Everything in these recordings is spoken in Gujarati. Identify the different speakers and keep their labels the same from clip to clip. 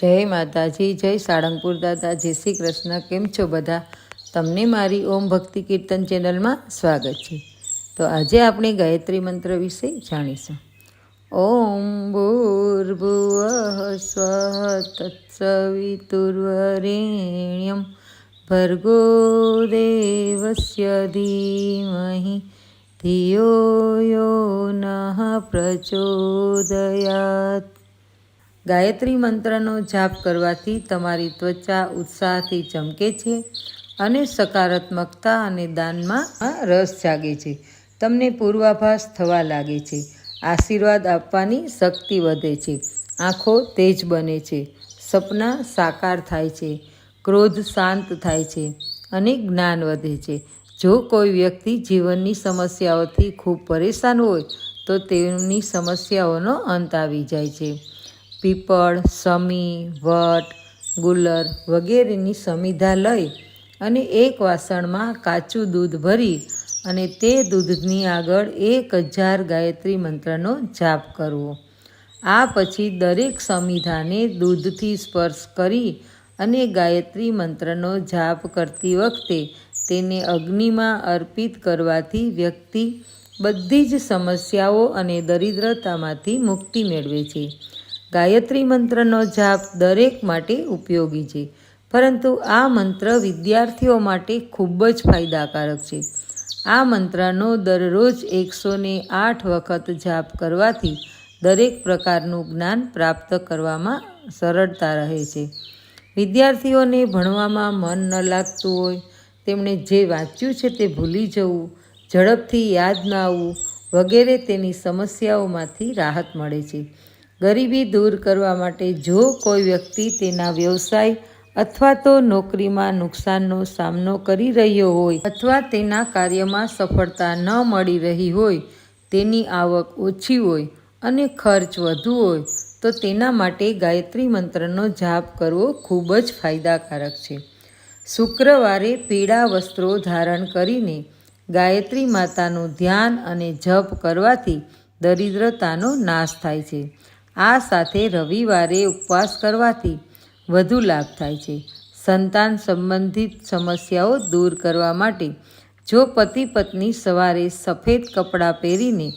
Speaker 1: જય માતાજી, જય સાળંગપુર દાદા, જય શ્રી કૃષ્ણ, કેમ છો બધા? તમને મારી ઓમ ભક્તિ કીર્તન ચેનલમાં સ્વાગત છે. તો આજે આપણે ગાયત્રી મંત્ર વિશે જાણીશું. ઓમ ભૂર્ભુવ સ્વ તત્સવિતુર્વરેણ્યમ ભર્ગો દેવસ્ય ધીમહિ ધિયો યો નઃ પ્રચોદયાત. ગાયત્રી મંત્રનો જાપ કરવાથી તમારી ત્વચા ઉત્સાહથી ચમકે છે અને સકારાત્મકતા અને દાનમાં રસ જાગે છે. તમને પૂર્વાભાસ થવા લાગે છે. આશીર્વાદ આપવાની શક્તિ વધે છે. આંખો તેજ બને છે. સપના સાકાર થાય છે. ક્રોધ શાંત થાય છે અને જ્ઞાન વધે છે. જો કોઈ વ્યક્તિ જીવનની સમસ્યાઓથી ખૂબ પરેશાન હોય, તો તેમની સમસ્યાઓનો અંત આવી જાય છે. પીપળ, સમી, વટ, ગુલર વગેરેની સમિધા લઈ અને એક વાસણમાં કાચું દૂધ ભરી અને તે દૂધની આગળ એક હજાર ગાયત્રી મંત્રનો જાપ કરવો. આ પછી દરેક સમિધાને દૂધથી સ્પર્શ કરી અને ગાયત્રી મંત્રનો જાપ કરતી વખતે તેને અગ્નિમાં અર્પિત કરવાથી વ્યક્તિ બધી જ સમસ્યાઓ અને દરિદ્રતામાંથી મુક્તિ મેળવે છે. ગાયત્રી મંત્રનો જાપ દરેક માટે ઉપયોગી છે. પરંતુ આ મંત્ર વિદ્યાર્થીઓ માટે ખૂબ જ ફાયદાકારક છે. આ મંત્રનો દરરોજ એકસો ને આઠ વખત જાપ કરવાથી દરેક પ્રકારનું જ્ઞાન પ્રાપ્ત કરવામાં સરળતા રહે છે. વિદ્યાર્થીઓને ભણવામાં મન ન લાગતું હોય, તેમણે જે વાંચ્યું છે તે ભૂલી જવું, ઝડપથી યાદ ન આવવું વગેરે તેની સમસ્યાઓમાંથી રાહત મળે છે. ગરીબી દૂર કરવા માટે જો કોઈ વ્યક્તિ તેના વ્યવસાય અથવા તો નોકરીમાં નુકસાનનો સામનો કરી રહ્યો હોય અથવા તેના કાર્યમાં સફળતા ન મળી રહી હોય, તેની આવક ઓછી હોય અને ખર્ચ વધુ હોય, તો તેના માટે ગાયત્રી મંત્રનો જાપ કરવો ખૂબ જ ફાયદાકારક છે. શુક્રવારે પીળા વસ્ત્રો ધારણ કરીને ગાયત્રી માતાનું ધ્યાન અને જપ કરવાથી દરિદ્રતાનો નાશ થાય છે. આ સાથે રવિવારે ઉપવાસ કરવાથી વધુ લાભ થાય છે. સંતાન સંબંધિત સમસ્યાઓ દૂર કરવા માટે જો પતિ પત્ની સવારે સફેદ કપડાં પહેરીને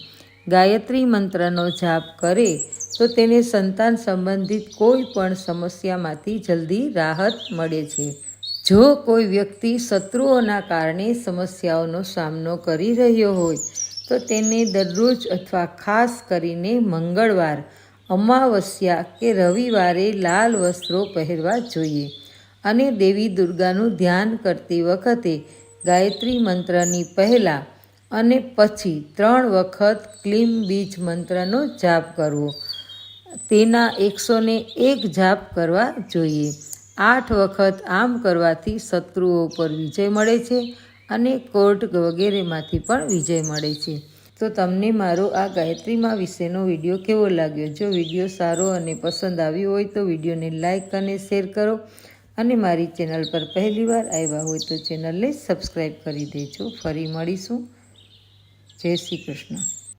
Speaker 1: ગાયત્રી મંત્રનો જાપ કરે, તો તેને સંતાન સંબંધિત કોઈ પણ સમસ્યામાંથી જલ્દી રાહત મળે છે. જો કોઈ વ્યક્તિ શત્રુઓના કારણે સમસ્યાઓનો સામનો કરી રહ્યો હોય, તો તેને દરરોજ અથવા ખાસ કરીને મંગળવાર અમાવસ્યા કે રવિવારે લાલ વસ્ત્રો પહેરવા જોઈએ અને દેવી દુર્ગાનું ધ્યાન કરતી વખતે ગાયત્રી મંત્રની પહેલાં અને પછી ત્રણ વખત ક્લીમ બીજ મંત્રનો જાપ કરવો. તેના એકસો ને એક જાપ કરવા જોઈએ. આઠ વખત આમ કરવાથી શત્રુઓ પર વિજય મળે છે અને કોર્ટ વગેરેમાંથી પણ વિજય મળે છે. તો તમને મારો આ ગાયત્રીમાં વિશેનો વીડિયો કેવો લાગ્યો? જો વીડિયો સારો અને પસંદ આવ્યો હોય તો વિડીયોને લાઇક અને શેર કરો અને મારી ચેનલ પર પહેલીવાર આવ્યા હોય તો ચેનલને સબસ્ક્રાઈબ કરી દેજો. ફરી મળીશું. જય શ્રી કૃષ્ણ.